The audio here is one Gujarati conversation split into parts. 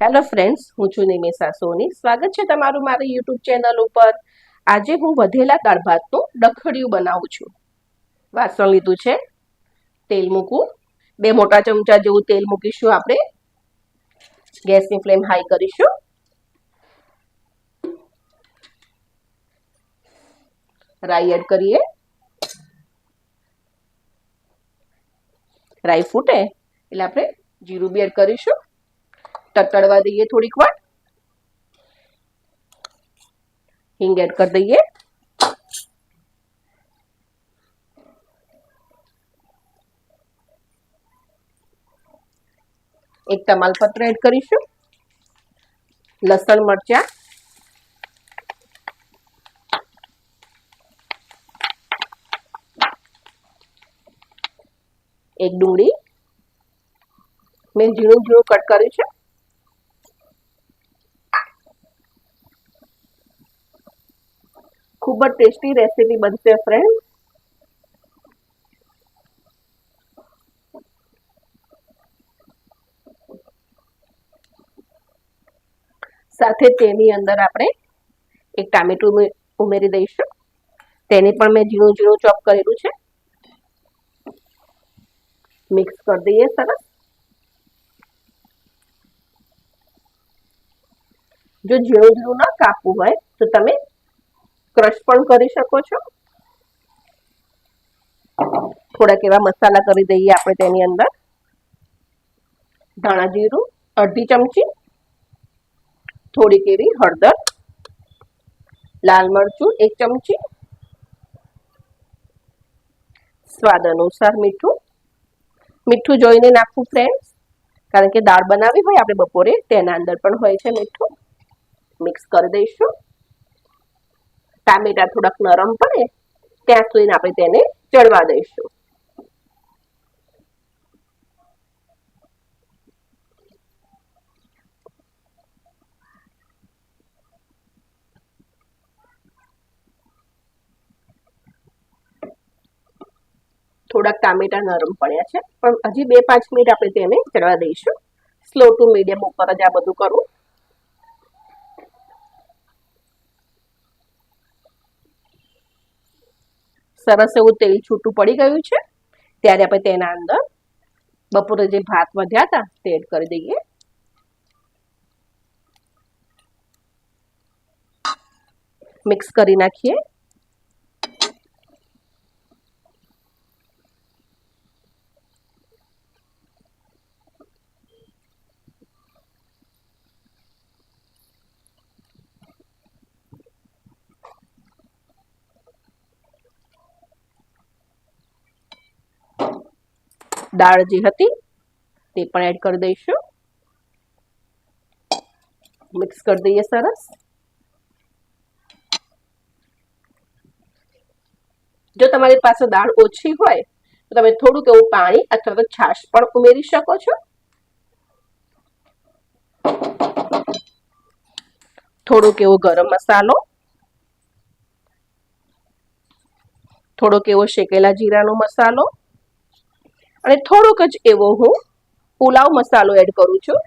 હેલો ફ્રેન્ડ્સ, હું છું નિમેશા સોની. સ્વાગત છે તમારું મારી યુટ્યુબ ચેનલ ઉપર. આજે હું વધેલા દાળ ડખડિયું બનાવું છું. વાસણ લીધું છે, તેલ મૂકવું બે મોટા ચમચા જેવું તેલ મૂકીશું આપણે. ગેસની ફ્લેમ હાઈ કરીશું. રાઈ એડ કરીએ. રાઈ ફૂટે એટલે આપણે જીરું બી એડ કરીશું. તતડવા દઈએ થોડીક વાર હિંગ એડ કરી દઈએ એક તમાલપત્ર એડ કરીશું લસણ મરચા એક ડુંગળી મેં ઝીણું ઝીણું કટ કર્યું છે ખૂબ જ ટેસ્ટી રેસીપી બનશે ફ્રેન્ડ સાથે તેની અંદર આપણે એક ટામેટું ઉમેરી દઈશું. તેને પણ મેં ઝીણું ઝીણું ચોપ કરેલું છે. મિક્સ કરી દઈએ સરસ. જો ઝીણું ઝીણું ના કાપવું હોય તો તમે ક્રશ પણ કરી શકો છો. થોડાક એવા મસાલા કરી દઈએ આપણે તેની અંદર. ધાણા જીરું, અડધી ચમચી, થોડીક એવી હળદર, લાલ મરચું એક ચમચી, સ્વાદ અનુસાર મીઠું. મીઠું જોઈને નાખવું ફ્રેન્ડ્સ કારણ કે દાળ બનાવી હોય આપણે બપોરે, તેના અંદર પણ હોય છે મીઠું. મિક્સ કરી દઈશું. ટામેટા થોડાક નરમ પડે, ત્યાં સુધી આપણે તેને ચડવા દઈશું. થોડાક ટામેટા નરમ પડ્યા છે, પણ હજી બે પાંચ મિનિટ આપણે તેને ચડવા દઈશું. સ્લો ટુ મીડિયમ ઉપર જ આ બધું કરું સરસ એવું તેલ છૂટું પડી ગયું છે. ત્યારે આપણે તેના અંદર બપોરે જે ભાત વધ્યા હતા તે એડ કરી દઈએ. મિક્સ કરી નાખીએ. દાળ જે હતી તે પણ એડ કરી દઈશું. મિક્સ કરી દઈએ સરસ. જો તમારી પાસે દાળ ઓછી હોય, તો તમે થોડુંક એવું પાણી અથવા તો છાશ પણ ઉમેરી શકો છો. થોડોક એવો ગરમ મસાલો. થોડોક એવો શેકેલા જીરાનો મસાલો. અને થોડોક જ એવો હું પુલાવ મસાલો એડ કરું છું.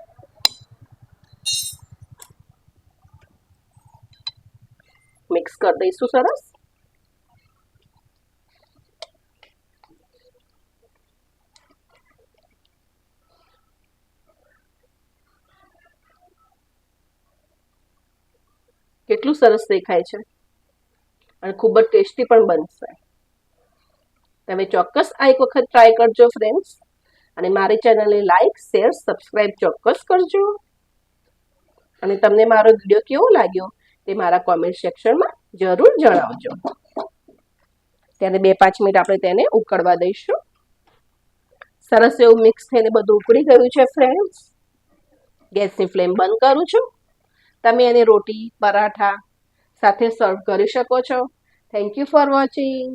મિક્સ કરી દઈશું સરસ. કેટલું સરસ દેખાય છે. અને ખૂબ જ ટેસ્ટી પણ બનશે. તમે ચોક્કસ આ એક વખત ટ્રાય કરજો ફ્રેન્ડ્સ અને મારી ચેનલને લાઇક શેર સબસ્ક્રાઈબ ચોક્કસ કરજો. અને તમને મારો વીડિયો કેવો લાગ્યો તે મારા કોમેન્ટ સેક્શનમાં જરૂર જણાવજો. ત્યારે બે પાંચ મિનિટ આપણે તેને ઉકળવા દઈશું. સરસ એવું મિક્સ થઈને બધું ઉકળી ગયું છે ફ્રેન્ડ્સ ગેસની ફ્લેમ બંધ કરું છું. તમે એને રોટી, પરાઠા સાથે સર્વ કરી શકો છો. Thank you for watching